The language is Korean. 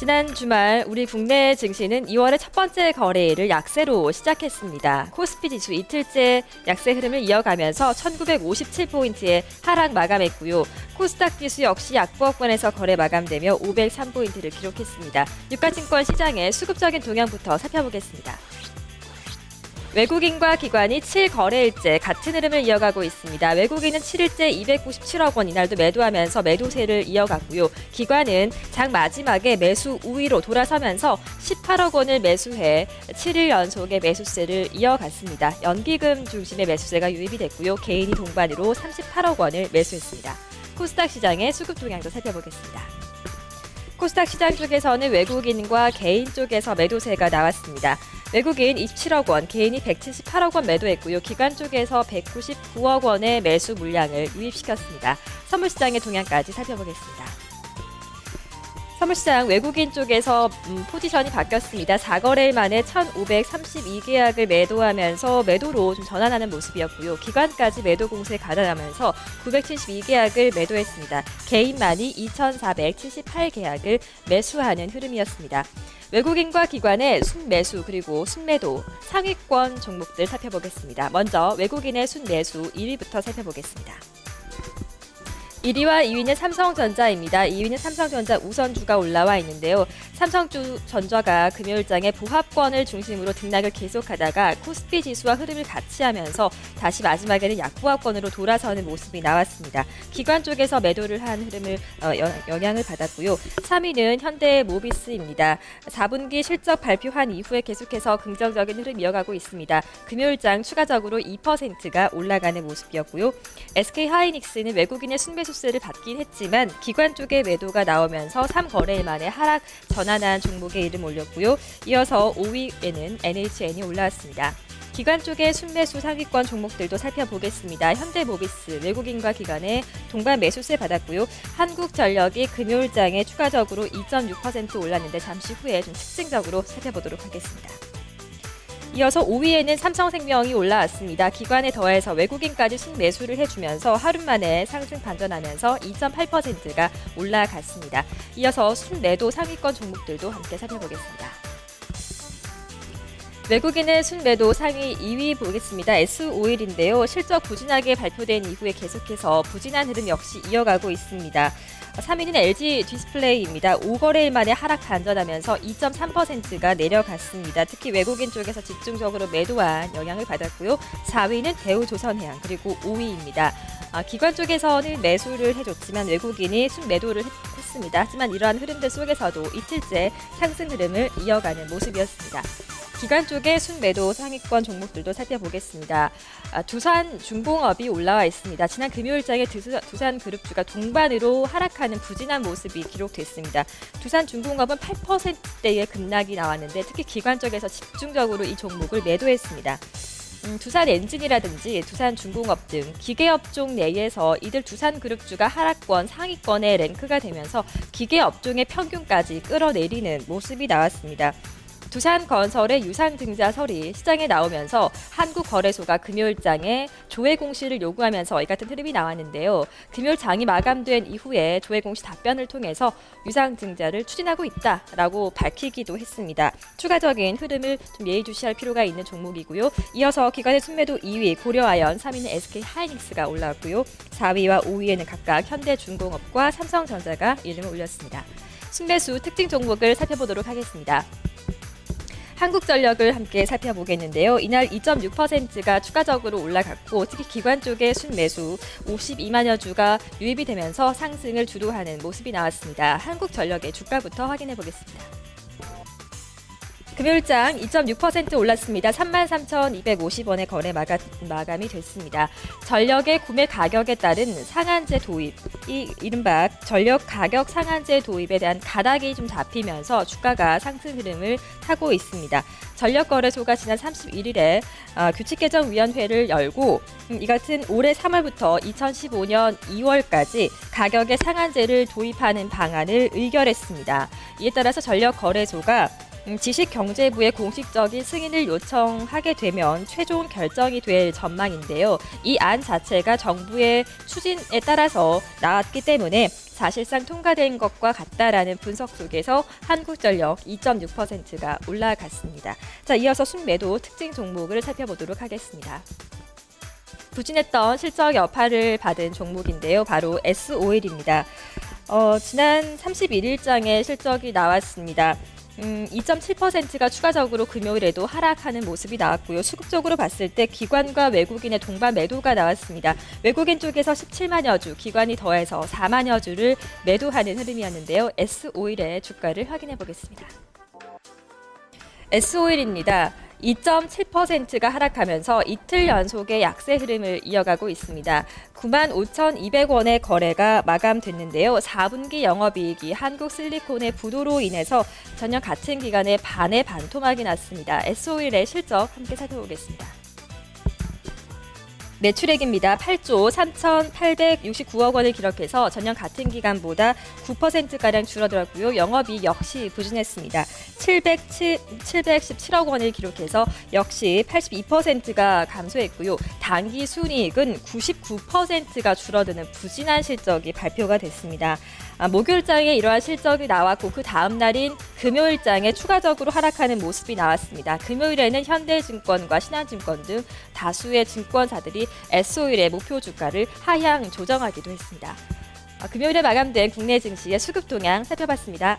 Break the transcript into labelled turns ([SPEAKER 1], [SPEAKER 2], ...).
[SPEAKER 1] 지난 주말 우리 국내 증시는 2월의 첫 번째 거래일을 약세로 시작했습니다. 코스피 지수 이틀째 약세 흐름을 이어가면서 1957포인트의 하락 마감했고요. 코스닥 지수 역시 약보합권에서 거래 마감되며 503포인트를 기록했습니다. 유가증권 시장의 수급적인 동향부터 살펴보겠습니다. 외국인과 기관이 7거래일째 같은 흐름을 이어가고 있습니다. 외국인은 7일째 297억 원 이날도 매도하면서 매도세를 이어갔고요. 기관은 장 마지막에 매수 우위로 돌아서면서 18억 원을 매수해 7일 연속의 매수세를 이어갔습니다. 연기금 중심의 매수세가 유입이 됐고요. 개인이 동반으로 38억 원을 매수했습니다. 코스닥 시장의 수급 동향도 살펴보겠습니다. 코스닥 시장 쪽에서는 외국인과 개인 쪽에서 매도세가 나왔습니다. 외국인 27억 원, 개인이 178억 원 매도했고요. 기관 쪽에서 199억 원의 매수 물량을 유입시켰습니다. 선물시장의 동향까지 살펴보겠습니다. 선물시장 외국인 쪽에서 음, 포지션이 바뀌었습니다. 4거래일 만에 1,532계약을 매도하면서 매도로 좀 전환하는 모습이었고요. 기관까지 매도 공세에 가담하면서 972계약을 매도했습니다. 개인만이 2,478계약을 매수하는 흐름이었습니다. 외국인과 기관의 순매수 그리고 순매도 상위권 종목들 살펴보겠습니다. 먼저 외국인의 순매수 1위부터 살펴보겠습니다. 1위와 2위는 삼성전자입니다. 2위는 삼성전자 우선주가 올라와 있는데요. 삼성전자가 금요일장에 보합권을 중심으로 등락을 계속하다가 코스피 지수와 흐름을 같이 하면서 다시 마지막에는 약보합권으로 돌아서는 모습이 나왔습니다. 기관 쪽에서 매도를 한 흐름을 어, 영향을 받았고요. 3위는 현대 모비스입니다. 4분기 실적 발표한 이후에 계속해서 긍정적인 흐름 이어가고 있습니다. 금요일장 추가적으로 2%가 올라가는 모습이었고요. SK하이닉스는 외국인의 순매수 소스를 받긴 했지만 기관 쪽의 매도가 나오면서 3거래일 만에 하락 전환한 종목의 이름 올렸고요. 이어서 5위에는 NHN이 올라왔습니다. 기관 쪽의 순매수 상위권 종목들도 살펴보겠습니다. 현대모비스 외국인과 기관의 동반 매수세 받았고요. 한국전력이 금요일장에 추가적으로 2.6% 올랐는데 잠시 후에 좀 특징적으로 살펴보도록 하겠습니다. 이어서 5위에는 삼성생명이 올라왔습니다. 기관에 더해서 외국인까지 순매수를 해주면서 하루 만에 상승 반전하면서 2.8%가 올라갔습니다. 이어서 순매도 상위권 종목들도 함께 살펴보겠습니다. 외국인의 순매도 상위 2위 보겠습니다. S51인데요. 실적 부진하게 발표된 이후에 계속해서 부진한 흐름 역시 이어가고 있습니다. 3위는 LG 디스플레이입니다. 5거래일 만에 하락 반전하면서 2.3%가 내려갔습니다. 특히 외국인 쪽에서 집중적으로 매도한 영향을 받았고요. 4위는 대우조선해양 그리고 5위입니다. 아, 기관 쪽에서는 매수를 해줬지만 외국인이 순매도를 했 습니다. 하지만 이러한 흐름들 속에서도 이틀째 상승 흐름을 이어가는 모습이었습니다. 기관 쪽의 순매도 상위권 종목들도 살펴보겠습니다. 아, 두산 중공업이 올라와 있습니다. 지난 금요일장에 두산 그룹주가 동반으로 하락하는 부진한 모습이 기록됐습니다. 두산 중공업은 8%대의 급락이 나왔는데 특히 기관 쪽에서 집중적으로 이 종목을 매도했습니다. 음, 두산 엔진이라든지 두산 중공업 등 기계업종 내에서 이들 두산 그룹주가 하락권 상위권에 랭크가 되면서 기계업종의 평균까지 끌어내리는 모습이 나왔습니다. 두산건설의 유상증자설이 시장에 나오면서 한국거래소가 금요일장에 조회 공시를 요구하면서 이 같은 흐름이 나왔는데요. 금요일장이 마감된 이후에 조회 공시 답변을 통해서 유상증자를 추진하고 있다라고 밝히기도 했습니다. 추가적인 흐름을 좀 예의주시할 필요가 있는 종목이고요. 이어서 기관의 순매도 2위 고려아연, 3위는 SK 하이닉스가 올라왔고요. 4위와 5위에는 각각 현대중공업과 삼성전자가 이름을 올렸습니다. 순매수 특징 종목을 살펴보도록 하겠습니다. 한국전력을 함께 살펴보겠는데요. 이날 2.6%가 추가적으로 올라갔고 특히 기관 쪽의 순매수 52만여 주가 유입이 되면서 상승을 주도하는 모습이 나왔습니다. 한국전력의 주가부터 확인해 보겠습니다. 금요일장 2.6% 올랐습니다. 33,250원의 거래 마감, 마감이 됐습니다. 전력의 구매 가격에 따른 상한제 도입, 이 이른바 전력 가격 상한제 도입에 대한 가닥이 좀 잡히면서 주가가 상승 흐름을 타고 있습니다. 전력거래소가 지난 31일에 어, 규칙개정위원회를 열고 음, 이 같은 올해 3월부터 2015년 2월까지 가격의 상한제를 도입하는 방안을 의결했습니다. 이에 따라서 전력거래소가 음, 지식경제부의 공식적인 승인을 요청하게 되면 최종 결정이 될 전망인데요. 이 안 자체가 정부의 추진에 따라서 나왔기 때문에 사실상 통과된 것과 같다라는 분석 속에서 한국전력 2.6%가 올라갔습니다. 자, 이어서 순매도 특징 종목을 살펴보도록 하겠습니다. 부진했던 실적 여파를 받은 종목인데요. 바로 S-오일입니다. 어, 지난 31일장에 실적이 나왔습니다. 음, 2.7%가 추가적으로 금요일에도 하락하는 모습이 나왔고요. 수급적으로 봤을 때 기관과 외국인의 동반 매도가 나왔습니다. 외국인 쪽에서 17만여 주, 기관이 더해서 4만여 주를 매도하는 흐름이었는데요. S-오일의 주가를 확인해 보겠습니다. S-오일입니다. 2.7%가 하락하면서 이틀 연속의 약세 흐름을 이어가고 있습니다. 9만 5,200원의 거래가 마감됐는데요. 4분기 영업이익이 한국실리콘의 부도로 인해서 전년 같은 기간에 반의 반토막이 났습니다. S-오일의 실적 함께 살펴보겠습니다. 매출액입니다. 8조 3,869억 원을 기록해서 전년 같은 기간보다 9%가량 줄어들었고요. 영업이 역시 부진했습니다. 707, 717억 원을 기록해서 역시 82%가 감소했고요. 단기 순이익은 99%가 줄어드는 부진한 실적이 발표가 됐습니다. 아, 목요일장에 이러한 실적이 나왔고 그 다음 날인 금요일장에 추가적으로 하락하는 모습이 나왔습니다. 금요일에는 현대증권과 신한증권 등 다수의 증권사들이 S-오일의 목표 주가를 하향 조정하기도 했습니다. 아, 금요일에 마감된 국내 증시의 수급 동향 살펴봤습니다.